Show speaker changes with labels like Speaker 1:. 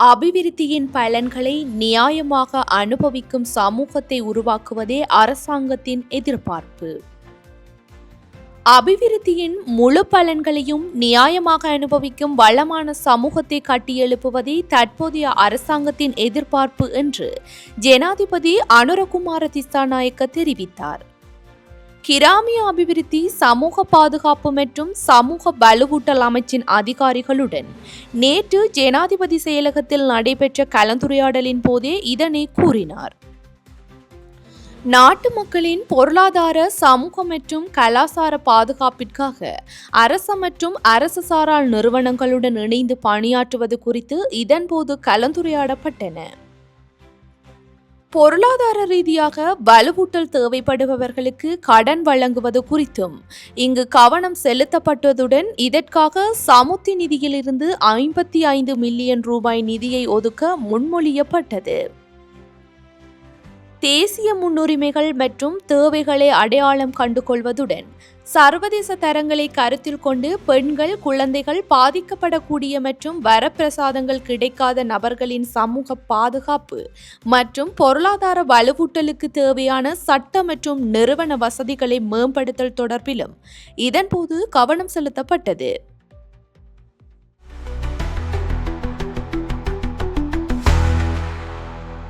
Speaker 1: அபிவிருத்தியின் பலன்களை நியாயமாக அனுபவிக்கும் சமூகத்தை உருவாக்குவதே அரசாங்கத்தின் எதிர்பார்ப்பு. அபிவிருத்தியின் முழு பலன்களையும் நியாயமாக அனுபவிக்கும் வளமான சமூகத்தை கட்டியெழுப்புவதே தற்போதைய அரசாங்கத்தின் எதிர்பார்ப்பு என்று ஜனாதிபதி அனுரகுமார திசாநாயக்க தெரிவித்தார். கிராமிய அபிவிருத்தி சமூக பாதுகாப்பு மற்றும் சமூக வலுவூட்டல் அமைச்சின் அதிகாரிகளுடன் நேற்று ஜனாதிபதி செயலகத்தில் நடைபெற்ற கலந்துரையாடலின் போதே இதனை கூறினார். நாட்டு மக்களின் பொருளாதார சமூக மற்றும் கலாசார பாதுகாப்பிற்காக அரச மற்றும் அரசு சாரால் நிறுவனங்களுடன் இணைந்து பணியாற்றுவது குறித்து இதன்போது கலந்துரையாடப்பட்டன. பொருளாதார ரீதியாக வலுவூட்டல் தேவைப்படுபவர்களுக்கு கடன் வழங்குவது குறித்தும் இங்கு கவனம் செலுத்தப்பட்டதுடன் இதற்காக சமுத்தி நிதியிலிருந்து ஐம்பத்தி ஐந்து மில்லியன் ரூபாய் நிதியை ஒதுக்க முன்மொழியப்பட்டது. தேசிய முன்னுரிமைகள் மற்றும் தேவைகளை அடையாளம் கண்டுகொள்வதுடன் சர்வதேச தரங்களை கருத்தில் கொண்டு பெண்கள் குழந்தைகள் பாதிக்கப்படக்கூடிய மற்றும் வரப்பிரசாதங்கள் கிடைக்காத நபர்களின் சமூக பாதுகாப்பு மற்றும் பொருளாதார வலுவூட்டலுக்கு தேவையான சட்ட மற்றும் நிறுவன வசதிகளை மேம்படுத்தல் தொடர்பிலும் இதன்போது கவனம் செலுத்தப்பட்டது.